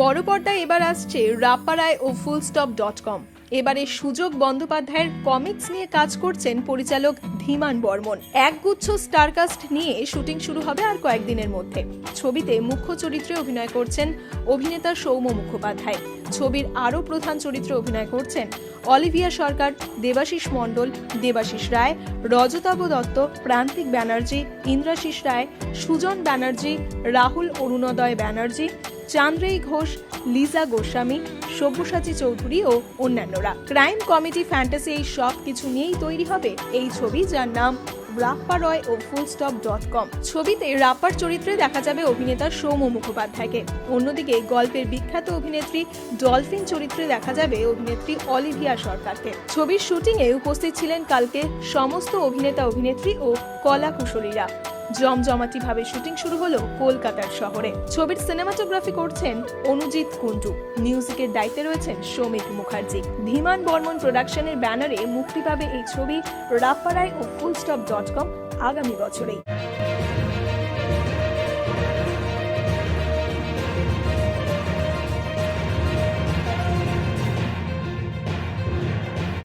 বড় পর্দায় এবার আসছে রাপারায় ও ফুল স্টপ ডট কম। এবারে সুযোগ বন্দ্যোপাধ্যায়ের কমিক্স নিয়ে কাজ করছেন পরিচালক ধীমান বর্মন। একগুচ্ছ স্টারকাস্ট নিয়ে শুটিং শুরু হবে আর কয়েকদিনের মধ্যে। ছবিতে মুখ্য চরিত্রে অভিনয় করছেন অভিনেতা সৌম্য মুখোপাধ্যায়। ছবির আরও প্রধান চরিত্রে অভিনয় করছেন অলিভিয়া সরকার, দেবাশিস মণ্ডল, দেবাশিস রায়, রজতাভ দত্ত, প্রান্তিক ব্যানার্জি, ইন্দ্রাশিস রায়, সুজন ব্যানার্জি, রাহুল অরুণোদয় ব্যানার্জি চান্দ্রেই ঘোষ, লিজা গোস্বামী, সব্যসাচী চৌধুরী ও অন্যান্যরা। ক্রাইম, কমেডি, ফ্যান্টাসি এই সব কিছু নিয়েই তৈরি হবে এই ছবি যার নাম রাপ্পা রয় ও ফুল স্টপ ডট কম। ছবিতে রাপ্পার চরিত্রে দেখা যাবে অভিনেতা সৌম্য মুখোপাধ্যায়কে। অন্যদিকে গল্পের বিখ্যাত অভিনেত্রী ডলফিন চরিত্রে দেখা যাবে অভিনেত্রী অলিভিয়া সরকারকে। ছবির শুটিংয়ে উপস্থিত ছিলেন কালকে সমস্ত অভিনেতা অভিনেত্রী ও কলা কুশলীরা জমজমাটি ভাবে শুটিং শুরু হলো কলকাতার শহরে। ছবির সিনেমাটোগ্রাফি করছেন অনুজিৎ কুন্ডু মিউজিকের দায়িত্বে রয়েছেন সৌমিক মুখার্জি। ধীমান বর্মন প্রোডাকশনের ব্যানারে মুক্তি পাবে এই ছবি রাপ্পারায় ও ফুলস্টপ ডট কম আগামী বছরেই।